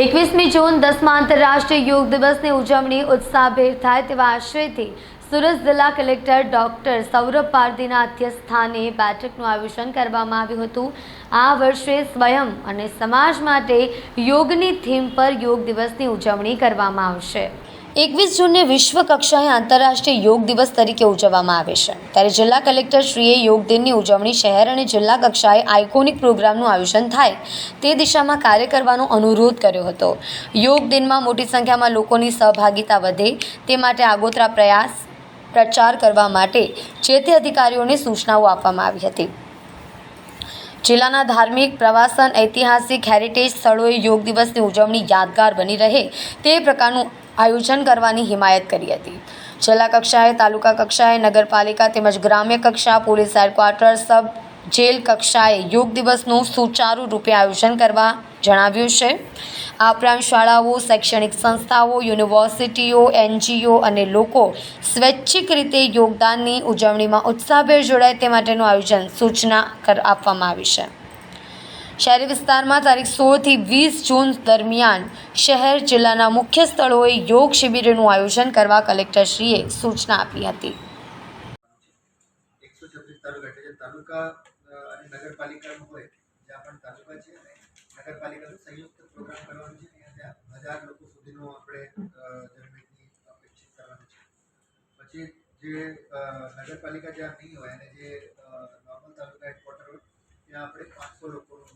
એકવીસમી જૂન દસમા આંતરરાષ્ટ્રીય યોગ દિવસની ઉજવણી ઉત્સાહભેર થાય તેવા આશયથી સુરત જિલ્લા કલેક્ટર ડોક્ટર સૌરભ પારધીના અધ્યક્ષસ્થાને બેઠકનું આયોજન કરવામાં આવ્યું હતું. આ વર્ષે સ્વયં અને સમાજ માટે યોગની થીમ પર યોગ દિવસની ઉજવણી કરવામાં આવશે. એકવીસ જૂનને વિશ્વ કક્ષાએ આંતરરાષ્ટ્રીય યોગ દિવસ તરીકે ઉજવવામાં આવે છે. ત્યારે જિલ્લા કલેક્ટરશ્રીએ યોગ દિનની ઉજવણી શહેર અને જિલ્લા કક્ષાએ આઇકોનિક પ્રોગ્રામનું આયોજન થાય તે દિશામાં કાર્ય કરવાનો અનુરોધ કર્યો હતો. યોગ દિનમાં મોટી સંખ્યામાં લોકોની સહભાગિતા વધે તે માટે આગોતરા પ્રયાસ પ્રચાર કરવા માટે જે તે અધિકારીઓને સૂચનાઓ આપવામાં આવી હતી. જિલ્લાના ધાર્મિક, પ્રવાસન, ઐતિહાસિક હેરિટેજ સ્થળોએ યોગ દિવસની ઉજવણી યાદગાર બની રહે તે પ્રકારનું આયોજન કરવાની હિમાયત કરી હતી. જિલ્લા કક્ષાએ, તાલુકા કક્ષાએ, નગરપાલિકા તેમજ ગ્રામ્ય કક્ષા, પોલીસ હેડક્વાર્ટર, સબ જેલ કક્ષાએ યોગ દિવસનું સુચારુ રૂપે આયોજન કરવા જણાવ્યું છે. આ ઉપરાંત શાળાઓ, શૈક્ષણિક સંસ્થાઓ, યુનિવર્સિટીઓ, એનજીઓ અને લોકો સ્વૈચ્છિક રીતે યોગદાનની ઉજવણીમાં ઉત્સાહભેર જોડાય તે માટેનું આયોજન સૂચના કર આપવામાં આવી છે. શહેરી વિસ્તારમાં તારીખ સોળથી વીસ જૂન દરમિયાન શહેર જિલ્લાના મુખ્ય સ્થળોએ યોગ શિબિરનું આયોજન કરવા કલેક્ટરશ્રીએ સૂચના આપી હતી. તાલુકા અને નગરપાલિકાનું હોય, જ્યાં પણ તાલુકા છે નગરપાલિકાનું સંયુક્ત પ્રોગ્રામ કરવાનું છે. ત્યાં હજાર લોકો સુધીનો આપણે અ, જનમેદની અપેક્ષિત કરવાનું છે. પછી જે નગરપાલિકા જ્યાં નહીં હોય અને જે નોર્મલ તાલુકા હેડક્વાર્ટર હોય ત્યાં આપણે પાંચસો લોકોનું